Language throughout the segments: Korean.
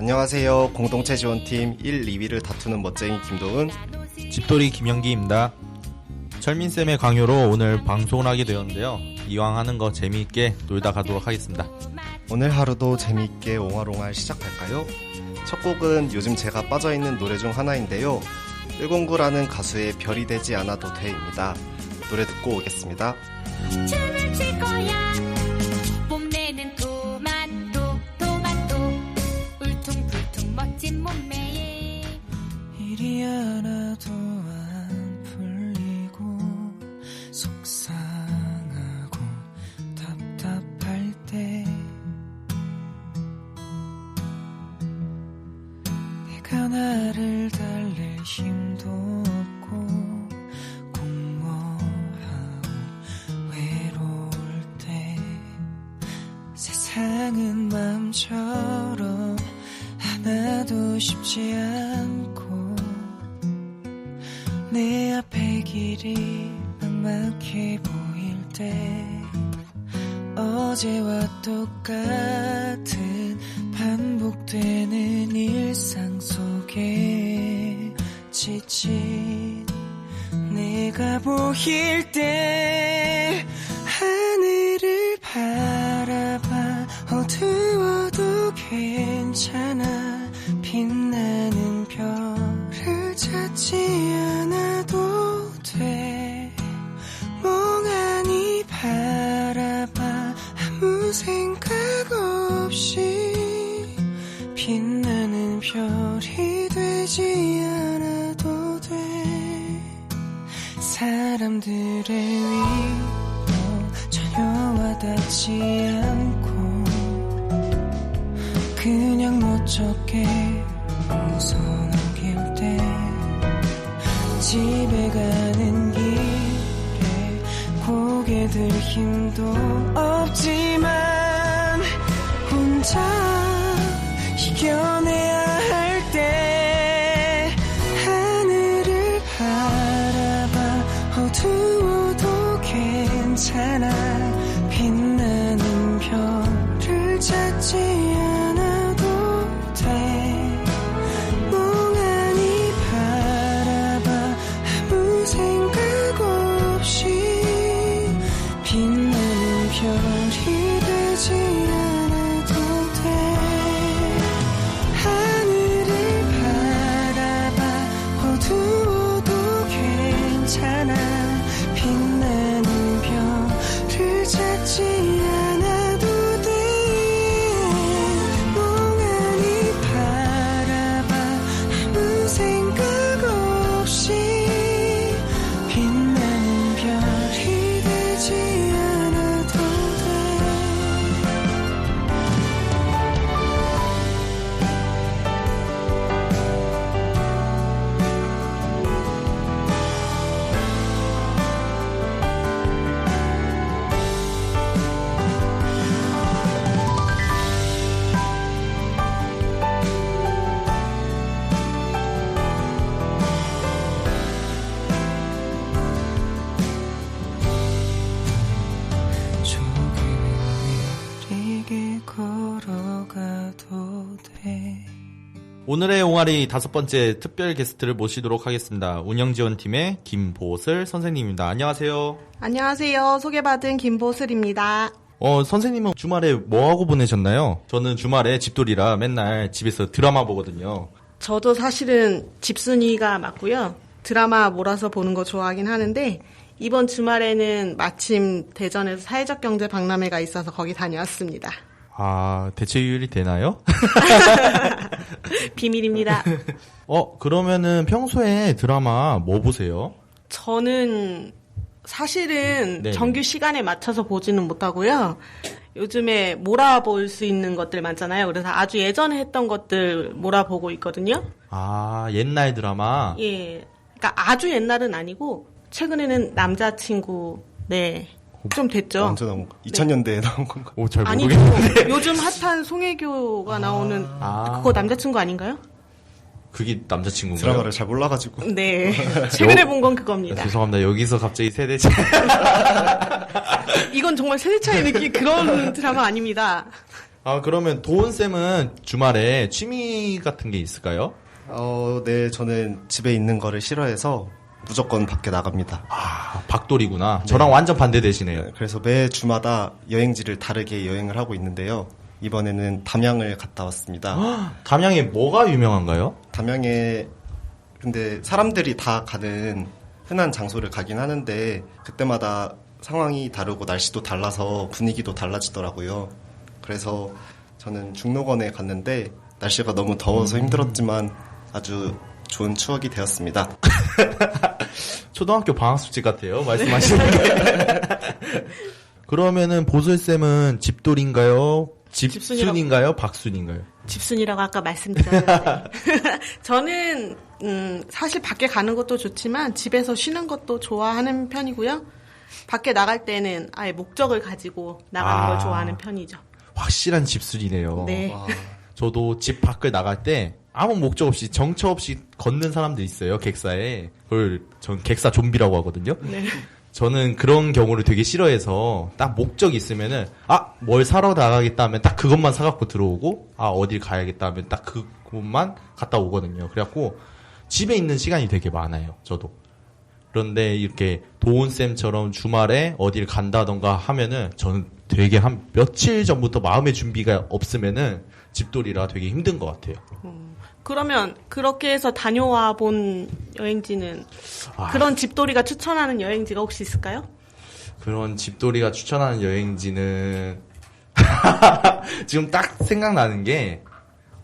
안녕하세요. 공동체 지원팀 1, 2위를 다투는 멋쟁이 김도은. 집돌이 김영기입니다. 철민쌤의 강요로 오늘 방송을 하게 되었는데요. 이왕 하는 거 재미있게 놀다 가도록 하겠습니다. 오늘 하루도 재미있게 옹알옹알 시작할까요? 첫 곡은 요즘 제가 빠져있는 노래 중 하나인데요. 109라는 가수의 별이 되지 않아도 돼입니다. 노래 듣고 오겠습니다. 춤을 출 거야 쉽지 않고 내 앞에 길이 막막해 보일 때 어제와 똑같은 반복되는 일상 속에 지친 내가 보일 찾지 않아도 돼. 멍하니 바라봐. 아무 생각 없이 빛나는 별이 되지 않아도 돼. 사람들의 위로 전혀 와 닿지 않고 집에 가는 길에 고개 들 힘도 없지만 혼자 오늘의 옹알이 다섯 번째 특별 게스트를 모시도록 하겠습니다. 운영지원팀의 김보슬 선생님입니다. 안녕하세요. 안녕하세요. 소개받은 김보슬입니다. 어, 선생님은 주말에 뭐 하고 보내셨나요? 저는 주말에 집돌이라 맨날 집에서 드라마 보거든요. 저도 사실은 집순이가 맞고요. 드라마 몰아서 보는 거 좋아하긴 하는데 이번 주말에는 마침 대전에서 사회적 경제 박람회가 있어서 거기 다녀왔습니다. 아, 대체율이 되나요? 비밀입니다. 어, 그러면은 평소에 드라마 뭐 보세요? 저는 사실은 네. 정규 시간에 맞춰서 보지는 못하고요. 요즘에 몰아볼 수 있는 것들 많잖아요. 그래서 아주 예전에 했던 것들 몰아보고 있거든요. 아, 옛날 드라마? 예. 그러니까 아주 옛날은 아니고 최근에는 남자친구 네. 좀 됐죠. 언제 나온 거? 2000년대에 나온 건가? 오, 잘. 모르겠는데. 요즘 핫한 송혜교가 나오는 아. 그거 남자친구 아닌가요? 그게 남자친구인가요? 드라마를 잘 몰라가지고. 네. 최근에 본 건 그겁니다. 죄송합니다. 여기서 갑자기 세대 차이. 이건 정말 세대 차이 느낌 그런 드라마 아닙니다. 아, 그러면 도훈쌤은 주말에 취미 같은 게 있을까요? 어, 네, 저는 집에 있는 거를 싫어해서 무조건 밖에 나갑니다. 아, 박돌이구나. 저랑 완전 반대 되시네요. 네, 그래서 매 주마다 여행지를 다르게 여행을 하고 있는데요. 이번에는 담양을 갔다 왔습니다. 담양에 뭐가 유명한가요? 담양에 근데 사람들이 다 가는 흔한 장소를 가긴 하는데 그때마다 상황이 다르고 날씨도 달라서 분위기도 달라지더라고요. 그래서 저는 중록원에 갔는데 날씨가 너무 더워서 힘들었지만 아주 좋은 추억이 되었습니다. 초등학교 방학 숙제 같아요. 말씀하시는 게. 그러면은 보슬쌤은 집돌인가요? 집순인가요? 박순인가요? 집순이라고 아까 말씀드렸는데 저는 음, 사실 밖에 가는 것도 좋지만 집에서 쉬는 것도 좋아하는 편이고요. 밖에 나갈 때는 아예 목적을 가지고 나가는 아. 걸 좋아하는 편이죠. 확실한 집순이네요. 네. 와, 저도 집 밖을 나갈 때 아무 목적 없이 정처 없이 걷는 사람들 있어요. 객사에. 그걸 전 객사 좀비라고 하거든요. 네. 저는 그런 경우를 되게 싫어해서 딱 목적 이 있으면은 아 뭘 사러 나가겠다 하면 딱 그것만 사갖고 들어오고 아 어딜 가야겠다 하면 딱 그것만 갔다 오거든요. 그래갖고 집에 있는 시간이 되게 많아요. 저도 그런데 이렇게 도훈쌤처럼 주말에 어딜 간다던가 하면은 저는 되게 한 며칠 전부터 마음의 준비가 없으면은 집돌이라 되게 힘든 것 같아요. 그러면 그렇게 해서 다녀와 본 여행지는 아. 그런 집돌이가 추천하는 여행지가 혹시 있을까요? 그런 집돌이가 추천하는 여행지는 지금 딱 생각나는 게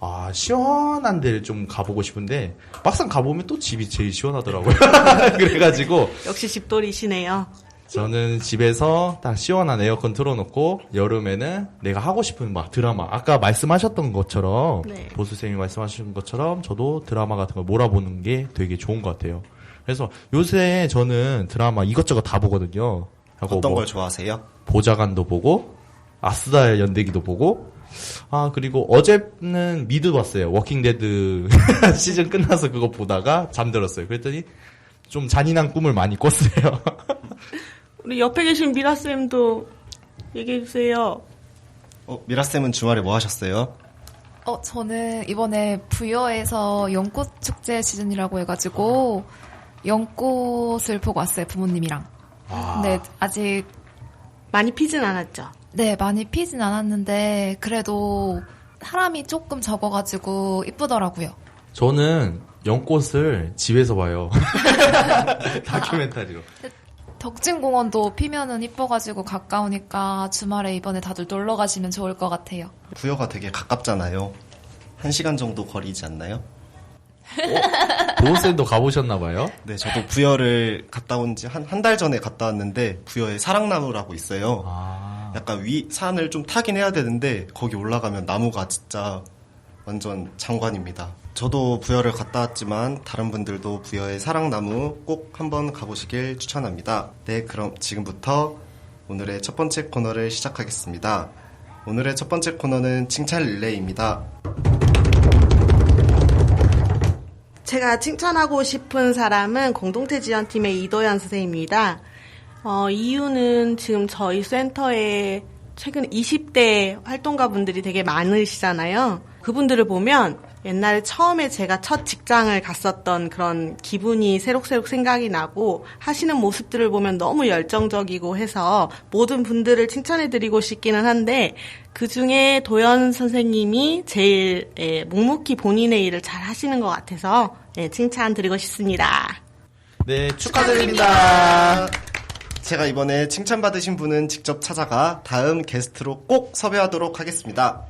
아, 시원한 데를 좀 가보고 싶은데 막상 가보면 또 집이 제일 시원하더라고요. 그래가지고 역시 집돌이시네요. 저는 집에서 딱 시원한 에어컨 틀어놓고 여름에는 내가 하고 싶은 막 드라마 아까 말씀하셨던 것처럼 네. 보수 쌤이 말씀하신 것처럼 저도 드라마 같은 걸 몰아보는 게 되게 좋은 것 같아요. 그래서 요새 저는 드라마 이것저것 다 보거든요. 하고 어떤 뭐 걸 좋아하세요? 보좌관도 보고 아스달 연대기도 보고 아 그리고 어제는 미드 봤어요. 워킹데드 시즌 끝나서 그거 보다가 잠들었어요. 그랬더니 좀 잔인한 꿈을 많이 꿨어요. 우리 옆에 계신 미라 쌤도 얘기해 주세요. 어, 미라 쌤은 주말에 뭐 하셨어요? 어, 저는 이번에 부여에서 연꽃 축제 시즌이라고 해가지고 연꽃을 보고 왔어요, 부모님이랑. 근데 아직, 많이 피진 않았죠? 네, 많이 피진 않았는데, 그래도 사람이 조금 적어가지고 이쁘더라고요. 저는 연꽃을 집에서 봐요. 다큐멘터리로. 덕진공원도 피면은 이뻐가지고 가까우니까 주말에 이번에 다들 놀러 가시면 좋을 것 같아요. 부여가 되게 가깝잖아요. 한 시간 정도 거리지 않나요? 도훈쌤도 가보셨나봐요. 네, 저도 부여를 갔다 온 지 한 한 달 전에 갔다 왔는데 부여에 사랑나무라고 있어요. 아, 약간 위 산을 좀 타긴 해야 되는데 거기 올라가면 나무가 진짜 완전 장관입니다. 저도 부여를 갔다 왔지만 다른 분들도 부여의 사랑나무 꼭 한번 가보시길 추천합니다. 네, 그럼 지금부터 오늘의 첫 번째 코너를 시작하겠습니다. 오늘의 첫 번째 코너는 칭찬 릴레이입니다. 제가 칭찬하고 싶은 사람은 공동체 지원팀의 이도현 선생님입니다. 어, 이유는 지금 저희 센터에 최근 20대 활동가 분들이 되게 많으시잖아요. 그분들을 보면 옛날에 처음에 제가 첫 직장을 갔었던 그런 기분이 새록새록 생각이 나고 하시는 모습들을 보면 너무 열정적이고 해서 모든 분들을 칭찬해드리고 싶기는 한데 그 중에 도연 선생님이 제일 예, 묵묵히 본인의 일을 잘 하시는 것 같아서 예, 칭찬드리고 싶습니다. 네, 축하드립니다. 제가 이번에 칭찬받으신 분은 직접 찾아가 다음 게스트로 꼭 섭외하도록 하겠습니다.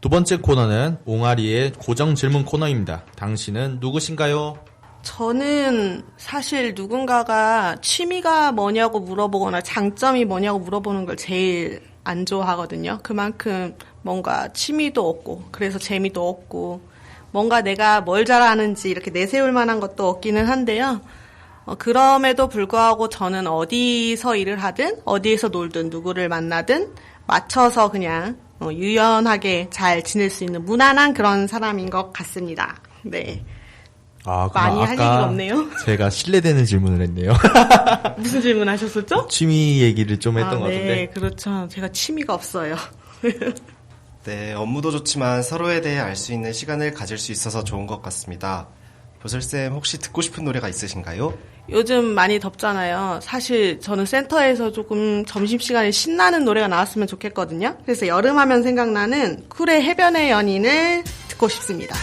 두 번째 코너는 옹알이의 고정 질문 코너입니다. 당신은 누구신가요? 저는 사실 누군가가 취미가 뭐냐고 물어보거나 장점이 뭐냐고 물어보는 걸 제일 안 좋아하거든요. 그만큼 뭔가 취미도 없고, 그래서 재미도 없고, 뭔가 내가 뭘 잘하는지 이렇게 내세울 만한 것도 없기는 한데요. 어, 그럼에도 불구하고 저는 어디서 일을 하든, 어디에서 놀든, 누구를 만나든, 맞춰서 그냥 어, 유연하게 잘 지낼 수 있는 무난한 그런 사람인 것 같습니다. 네. 아, 많이 할 얘기가 없네요. 제가 신뢰되는 질문을 했네요. 무슨 질문 하셨었죠? 취미 얘기를 좀 했던 아, 것 네, 같은데. 그렇죠. 제가 취미가 없어요. 네, 업무도 좋지만 서로에 대해 알 수 있는 시간을 가질 수 있어서 좋은 것 같습니다. 보슬쌤 혹시 듣고 싶은 노래가 있으신가요? 요즘 많이 덥잖아요. 사실 저는 센터에서 조금 점심시간에 신나는 노래가 나왔으면 좋겠거든요. 그래서 여름하면 생각나는 쿨의 해변의 연인을 듣고 싶습니다.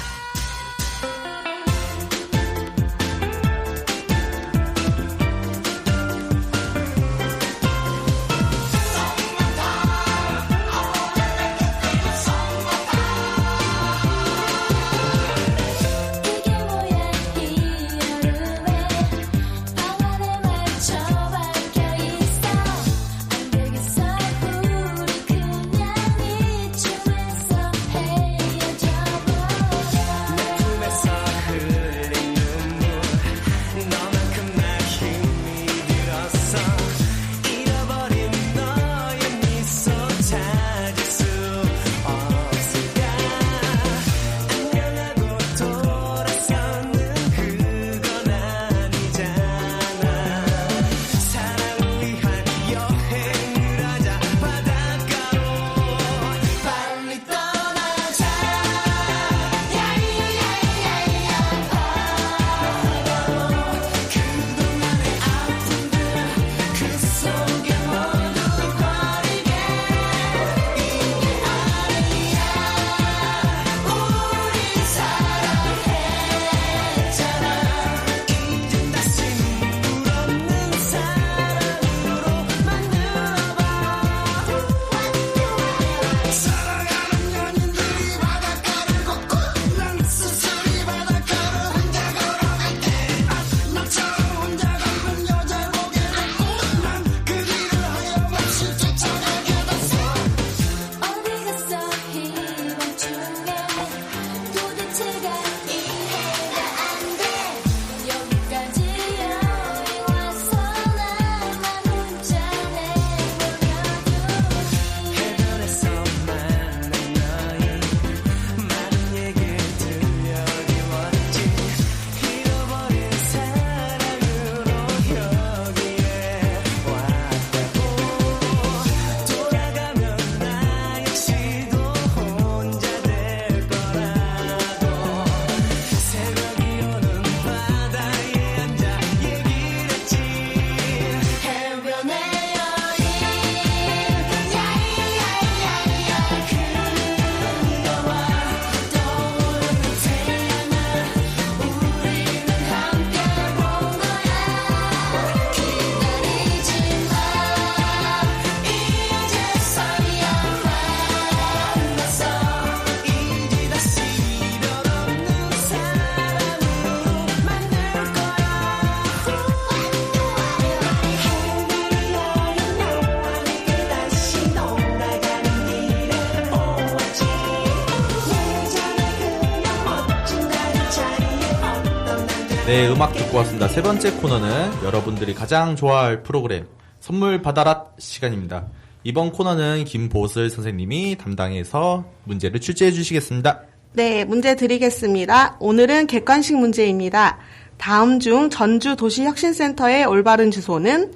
네, 음악 듣고 왔습니다. 세 번째 코너는 여러분들이 가장 좋아할 프로그램 선물 받아라 시간입니다. 이번 코너는 김보슬 선생님이 담당해서 문제를 출제해 주시겠습니다. 네, 문제 드리겠습니다. 오늘은 객관식 문제입니다. 다음 중 전주 도시혁신센터의 올바른 주소는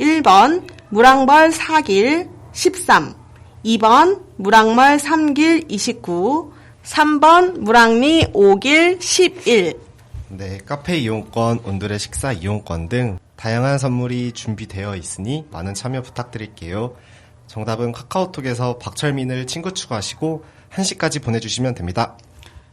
1번 무랑벌 4길 13, 2번 무랑멀 3길 29, 3번 무랑리 5길 11. 네, 카페 이용권, 온돌의 식사 이용권 등 다양한 선물이 준비되어 있으니 많은 참여 부탁드릴게요. 정답은 카카오톡에서 박철민을 친구 추가하시고 1시까지 보내주시면 됩니다.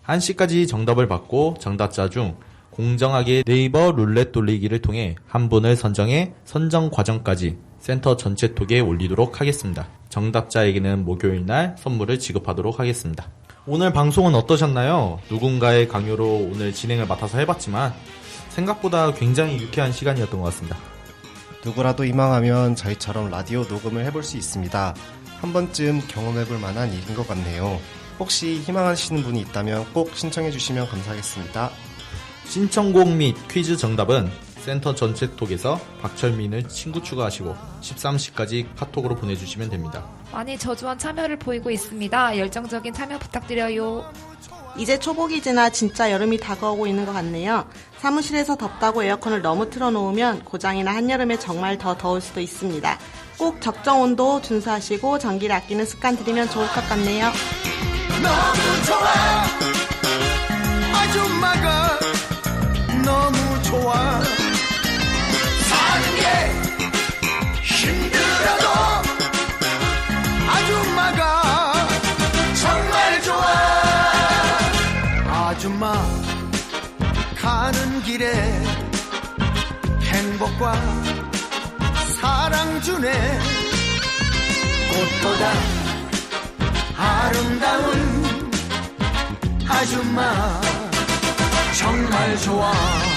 1시까지 정답을 받고 정답자 중 공정하게 네이버 룰렛 돌리기를 통해 한 분을 선정해 선정 과정까지 센터 전체 톡에 올리도록 하겠습니다. 정답자에게는 목요일 날 선물을 지급하도록 하겠습니다. 오늘 방송은 어떠셨나요? 누군가의 강요로 오늘 진행을 맡아서 해봤지만 생각보다 굉장히 유쾌한 시간이었던 것 같습니다. 누구라도 희망하면 저희처럼 라디오 녹음을 해볼 수 있습니다. 한 번쯤 경험해볼 만한 일인 것 같네요. 혹시 희망하시는 분이 있다면 꼭 신청해주시면 감사하겠습니다. 신청곡 및 퀴즈 정답은 센터 전체 톡에서 박철민을 친구 추가하시고 13시까지 카톡으로 보내주시면 됩니다. 많이 저조한 참여를 보이고 있습니다. 열정적인 참여 부탁드려요. 이제 초복이 지나 진짜 여름이 다가오고 있는 것 같네요. 사무실에서 덥다고 에어컨을 너무 틀어놓으면 고장이나 한여름에 정말 더 더울 수도 있습니다. 꼭 적정 온도 준수하시고 전기를 아끼는 습관 들이면 좋을 것 같네요. 너무 좋아 아줌마가 너무 좋아 사는 게 힘들 아줌마 가는 길에 행복과 사랑 주네. 꽃보다 아름다운 아줌마 정말 좋아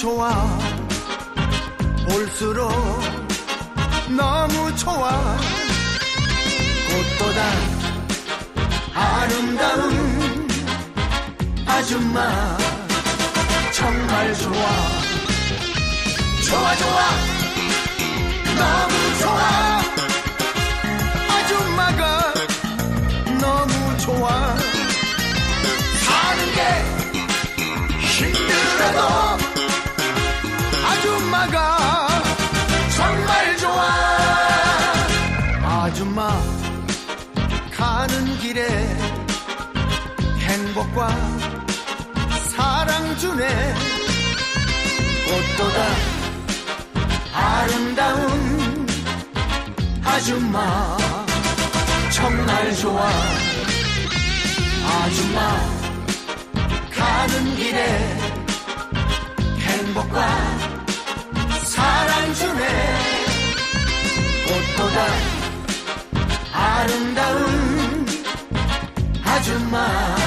좋아. 볼수록 너무 좋아. 꽃보다 아름다운 아줌마. 정말 좋아. 좋아 좋아. 너무 좋아. 아줌마가 너무 좋아. 사는 게 힘들어도 행복과 사랑 주네 꽃보다. 아름다운 아줌마 정말 좋아. 아줌마 가는 길에 행복과 사랑 주네 꽃보다. 아름다운 아줌마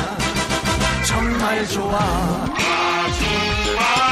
主啊，啊。